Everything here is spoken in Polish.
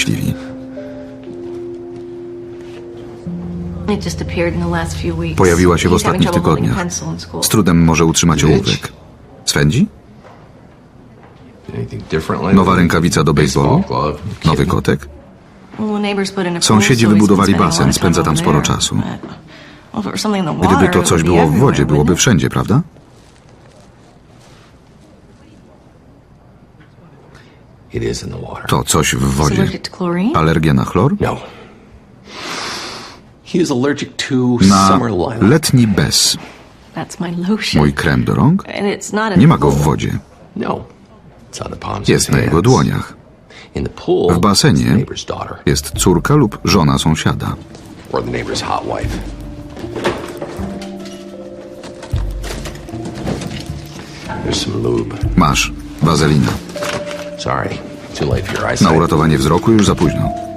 szczęśliwi. Pojawiła się w ostatnich tygodniach. Z trudem może utrzymać ołówek. Swędzi? Nowa rękawica do baseballu? Nowy kotek? Sąsiedzi wybudowali basen, spędza tam sporo czasu. Gdyby to coś było w wodzie, byłoby wszędzie, prawda? It is in the water. To coś w Is he wodzie. allergic to chlorine? Alergia na chlor? No. He is allergic to Na summer lilac. letni bez. That's my lotion. Mój krem do rąk? And it's not in Nie ma go w wodzie. No. It's on the palms of Jest his na jego hands. dłoniach. In the pool, W basenie it's the neighbor's daughter. jest córka lub żona sąsiada. Or the neighbor's hot wife. There's some lube. Masz, wazelina. Na uratowanie wzroku już za późno.